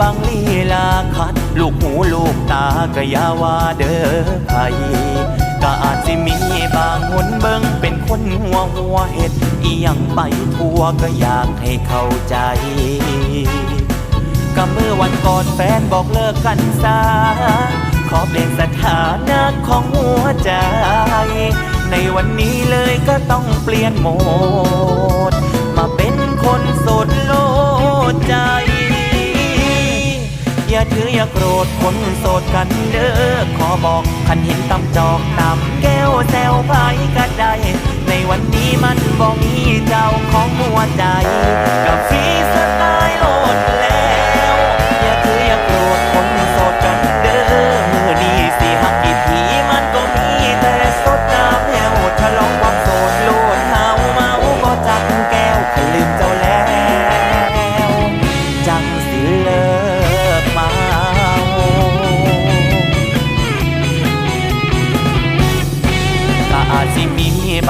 บางลีลาคัด ลูกหูลูกตาก็ยาว่าเด้อไผก็อาจสิมีบางหนเบิงเป็นคนหัวหัวเห็ดอียังไปทั่วก็อยากให้เข้าใจก็เมื่อวันก่อนแฟนบอกเลิกกันซาขอเปลี่ยนสถานะของหัวใจ ในวันนี้เลยก็ต้องเปลี่ยนโหมด ถืออย่าโกรธคนโสดกันเด้อขอบอกคันเห็นตำจอกตำแก้วแซวไปก็ได้ในวันนี้มันบ่มีเจ้าของหัวใจ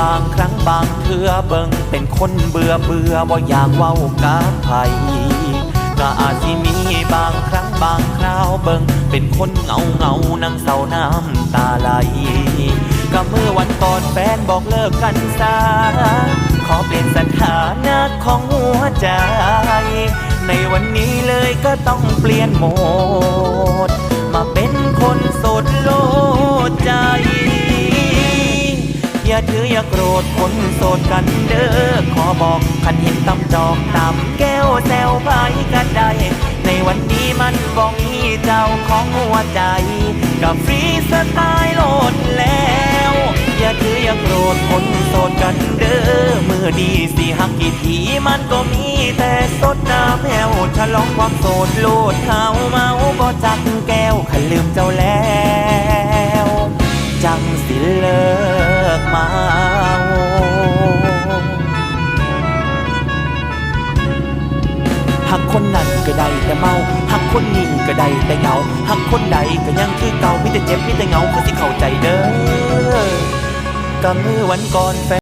บางครั้งบางเทื่อเบิ่งเป็นคนเบื่อเบื่อบ่อยากเว้ากับไผก็อาจสิมีบางครั้งบางคราวเบิ่งเป็นคนเหงาเหงานั่งเศร้าน้ำตาไหลก็เมื่อวันก่อนแฟนบอกเลิกกันซาขอเปลี่ยนสถานะของหัวใจ ในวันนี้เลยก็ต้องเปลี่ยนโหมด มาเป็นคนโสดโลด ถืออย่าโกรธคนโสดกันเด้อขอบอกคันเห็นตำจอกตำแก้วแซวไปกันได้ ในวันนี้มันบ่มีเจ้าของหัวใจ กับฟรีสไตล์โหลดแล้ว อย่าถืออย่าโกรธคนโสดกันเด้อมือดีสิหักกี่ทีมันก็มีแต่สดน้ำแหวฉลองความโสดโลดเฮาเมาบ่จักแก้วขันลืมเจ้าแล้ว นั้นก็ได้แต่เมาหักคนนี้ก็ได้แต่เหงาหักคนใดก็ยังคือเก่ามิแต่เจ็บมิแต่เหงาคือสิเข้าใจเด้อก็มือวันก่อนแฟน